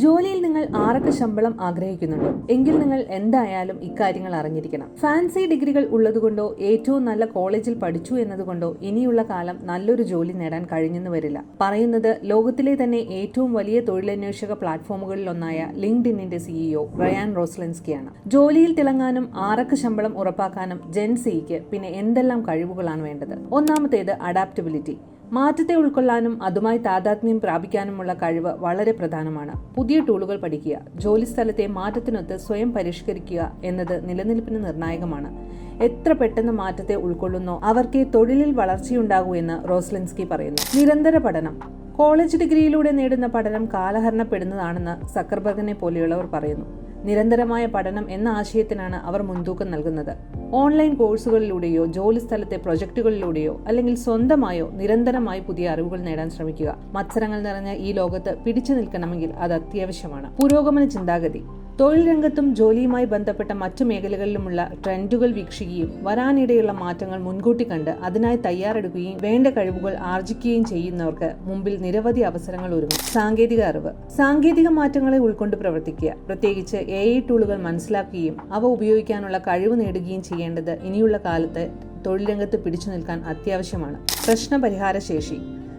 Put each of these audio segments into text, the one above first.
ജോലിയിൽ നിങ്ങൾ ആറൊക്കെ ശമ്പളം ആഗ്രഹിക്കുന്നുണ്ടോ? എങ്കിൽ നിങ്ങൾ എന്തായാലും ഇക്കാര്യങ്ങൾ അറിഞ്ഞിരിക്കണം. ഫാൻസി ഡിഗ്രികൾ ഉള്ളതുകൊണ്ടോ ഏറ്റവും നല്ല കോളേജിൽ പഠിച്ചു എന്നതുകൊണ്ടോ ഇനിയുള്ള കാലം നല്ലൊരു ജോലി നേടാൻ കഴിഞ്ഞെന്ന് വരില്ല. പറയുന്നത് ലോകത്തിലെ തന്നെ ഏറ്റവും വലിയ തൊഴിലന്വേഷക പ്ലാറ്റ്ഫോമുകളിലൊന്നായ ലിങ്ക്ഡ് ഇന്നിന്റെ സിഇഒ റയാൻ റോസ്ലൻസ്കിയാണ്. ജോലിയിൽ തിളങ്ങാനും ആറൊക്കെ ശമ്പളം ഉറപ്പാക്കാനും ജെൻസിക്ക് പിന്നെ എന്തെല്ലാം കഴിവുകളാണ് വേണ്ടത്? ഒന്നാമത്തേത് അഡാപ്റ്റബിലിറ്റി. മാറ്റത്തെ ഉൾക്കൊള്ളാനും അതുമായി താതാത്മ്യം പ്രാപിക്കാനുമുള്ള കഴിവ് വളരെ പ്രധാനമാണ്. പുതിയ ടൂളുകൾ പഠിക്കുക ജോലിസ്ഥലത്തെ മാറ്റത്തിനൊത്ത് സ്വയം പരിഷ്കരിക്കുക എന്നത് നിലനിൽപ്പിന് നിർണായകമാണ്. എത്ര പെട്ടെന്ന് മാറ്റത്തെ ഉൾക്കൊള്ളുന്നോ അവർക്കേ തൊഴിലിൽ വളർച്ചയുണ്ടാകൂ എന്ന് റോസ്ലിൻസ്കി പറയുന്നു. നിരന്തര പഠനം. കോളേജ് ഡിഗ്രിയിലൂടെ നേടുന്ന പഠനം കാലഹരണപ്പെടുന്നതാണെന്ന് സക്കർബർഗിനെ പോലെയുള്ളവർ പറയുന്നു. നിരന്തരമായ പഠനം എന്ന ആശയത്തിനാണ് അവർ മുൻതൂക്കം നൽകുന്നത്. ഓൺലൈൻ കോഴ്സുകളിലൂടെയോ ജോലി സ്ഥലത്തെ പ്രൊജക്ടുകളിലൂടെയോ അല്ലെങ്കിൽ സ്വന്തമായോ നിരന്തരമായി പുതിയ അറിവുകൾ നേടാൻ ശ്രമിക്കുക. മത്സരങ്ങൾ നിറഞ്ഞ ഈ ലോകത്ത് പിടിച്ചു നിൽക്കണമെങ്കിൽ അത് അത്യാവശ്യമാണ്. പുരോഗമന ചിന്താഗതി. തൊഴിൽ രംഗത്തും ജോലിയുമായി ബന്ധപ്പെട്ട മറ്റു മേഖലകളിലുമുള്ള ട്രെൻഡുകൾ വീക്ഷിക്കുകയും വരാനിടയുള്ള മാറ്റങ്ങൾ മുൻകൂട്ടി കണ്ട് അതിനായി തയ്യാറെടുക്കുകയും വേണ്ട കഴിവുകൾ ആർജിക്കുകയും ചെയ്യുന്നവർക്ക് മുമ്പിൽ നിരവധി അവസരങ്ങൾ ഒരുങ്ങും. സാങ്കേതിക അറിവ്. സാങ്കേതിക മാറ്റങ്ങളെ ഉൾക്കൊണ്ട് പ്രവർത്തിക്കുക. പ്രത്യേകിച്ച് എ ഐ ടൂളുകൾ മനസ്സിലാക്കുകയും അവ ഉപയോഗിക്കാനുള്ള കഴിവ് നേടുകയും ചെയ്യേണ്ടത് ഇനിയുള്ള കാലത്ത് തൊഴിൽ രംഗത്ത് പിടിച്ചു നിൽക്കാൻ അത്യാവശ്യമാണ്. പ്രശ്നപരിഹാര ശേഷി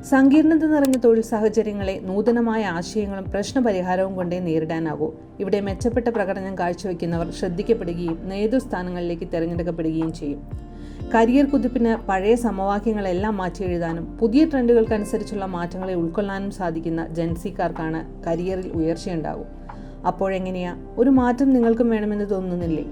സങ്കീർണത നിറഞ്ഞ തൊഴിൽ സാഹചര്യങ്ങളെ നൂതനമായ ആശയങ്ങളും പ്രശ്നപരിഹാരവും കൊണ്ടേ നേരിടാനാകൂ ഇവിടെ മെച്ചപ്പെട്ട പ്രകടനം കാഴ്ചവെക്കുന്നവർ ശ്രദ്ധിക്കപ്പെടുകയും നേതൃസ്ഥാനങ്ങളിലേക്ക് തിരഞ്ഞെടുക്കപ്പെടുകയും ചെയ്യും. കരിയർ കുതിപ്പിന് പഴയ സമവാക്യങ്ങളെല്ലാം മാറ്റി എഴുതാനും പുതിയ ട്രെൻഡുകൾക്കനുസരിച്ചുള്ള മാറ്റങ്ങളെ ഉൾക്കൊള്ളാനും സാധിക്കുന്ന ജൻസിക്കാർക്കാണ് കരിയറിൽ ഉയർച്ചയുണ്ടാകും അപ്പോഴെങ്ങനെയാ? ഒരു മാറ്റം നിങ്ങൾക്കും വേണമെന്ന് തോന്നുന്നില്ലേ?